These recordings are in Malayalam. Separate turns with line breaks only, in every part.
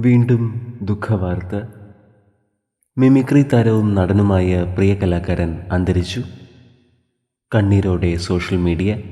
വീണ്ടും ദുഃഖവാർത്ത. മിമിക്രി താരവും നടനുമായ പ്രിയ കലാകാരൻ അന്തരിച്ചു. കണ്ണീരോടെ സോഷ്യൽ മീഡിയ.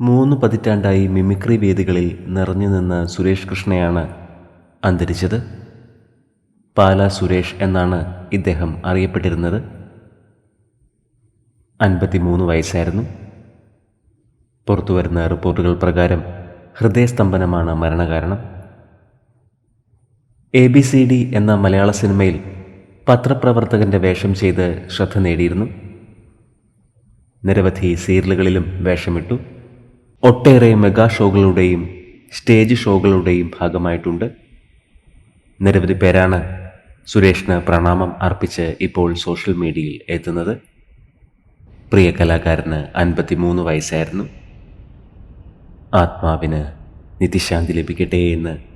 മൂന്ന് പതിറ്റാണ്ടായി മിമിക്രി വേദികളിൽ നിറഞ്ഞു നിന്ന സുരേഷ് കൃഷ്ണയാണ് അന്തരിച്ചത്. പാല സുരേഷ് എന്നാണ് ഇദ്ദേഹം അറിയപ്പെട്ടിരുന്നത്. അൻപത്തിമൂന്ന് വയസ്സായിരുന്നു. പുറത്തുവരുന്ന റിപ്പോർട്ടുകൾ പ്രകാരം ഹൃദയസ്തംഭനമാണ് മരണകാരണം. എ ബി സി ഡി എന്ന മലയാള സിനിമയിൽ പത്രപ്രവർത്തകന്റെ വേഷം ചെയ്ത് ശ്രദ്ധ നേടിയിരുന്നു. നിരവധി സീരിയലുകളിലും വേഷമിട്ടു. ഒട്ടേറെ മെഗാ ഷോകളുടെയും സ്റ്റേജ് ഷോകളുടെയും ഭാഗമായിട്ടുണ്ട്. നിരവധി പേരാണ് സുരേഷിന് പ്രണാമം അർപ്പിച്ച് ഇപ്പോൾ സോഷ്യൽ മീഡിയയിൽ എത്തുന്നത്. പ്രിയ കലാകാരന് അൻപത്തിമൂന്ന് വയസ്സായിരുന്നു. ആത്മാവിന് നിത്യശാന്തി ലഭിക്കട്ടെ എന്ന്